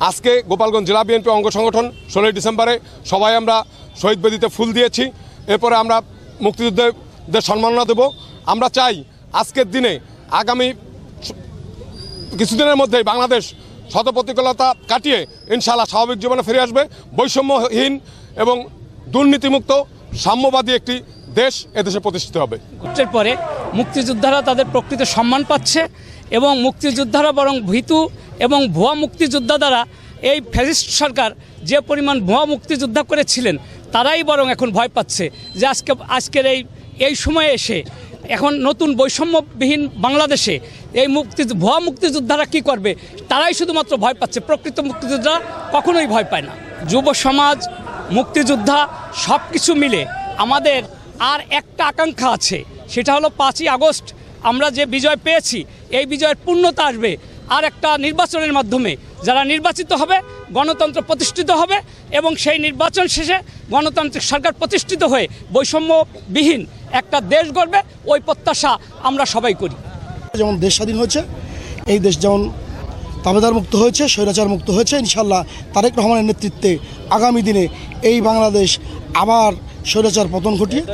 আজকে গোপালগঞ্জ জেলা বিএনপি অঙ্গ সংগঠন ষোলোই ডিসেম্বরে সবাই আমরা শহীদ বেদিতে ফুল দিয়েছি। এরপরে আমরা মুক্তিযুদ্ধদের সম্মাননা দেব। আমরা চাই আজকের দিনে আগামী কিছুদিনের মধ্যেই বাংলাদেশ শত প্রতিকূলতা কাটিয়ে ইনশাআল্লাহ স্বাভাবিক জীবনে ফিরে আসবে। বৈষম্যহীন এবং দুর্নীতিমুক্ত, সাম্যবাদী একটি দেশ এদেশে প্রতিষ্ঠিত হবে। এর পরে মুক্তিযোদ্ধারা তাদের প্রকৃত সম্মান পাচ্ছে এবং মুক্তিযোদ্ধারা বরং ভীতু এবং ভুয়া মুক্তিযোদ্ধা দ্বারা এই ফ্যাসিস্ট সরকার যে পরিমাণ ভুয়া মুক্তিযোদ্ধা করেছিলেন, তারাই বরং এখন ভয় পাচ্ছে যে আজকে, আজকের এই এই সময়ে এসে এখন নতুন বৈষম্যবিহীন বাংলাদেশে এই মুক্তি, ভুয়া মুক্তিযোদ্ধারা কি করবে, তারাই শুধুমাত্র ভয় পাচ্ছে। প্রকৃত মুক্তিযোদ্ধারা কখনোই ভয় পায় না। যুব সমাজ, মুক্তিযোদ্ধা সব কিছু মিলে আমাদের আর একটা আকাঙ্ক্ষা আছে, সেটা হলো পাঁচই আগস্ট। আমরা যে বিজয় পেয়েছি, এই বিজয়ের পূর্ণতা আসবে আর একটা নির্বাচনের মাধ্যমে যারা নির্বাচিত হবে, গণতন্ত্র প্রতিষ্ঠিত হবে এবং সেই নির্বাচন শেষে গণতান্ত্রিক সরকার প্রতিষ্ঠিত হয়ে বৈষম্যবিহীন একটা দেশ গড়বে, ওই প্রত্যাশা আমরা সবাই করি। যেমন দেশ স্বাধীন হয়েছে, এই দেশ যেমন তাবেদার মুক্ত হয়েছে, স্বৈরাচার মুক্ত হয়েছে ইনশাল্লাহ তারেক রহমানের নেতৃত্বে আগামী দিনে এই বাংলাদেশ আবার স্বৈরাচার পতন ঘটিয়ে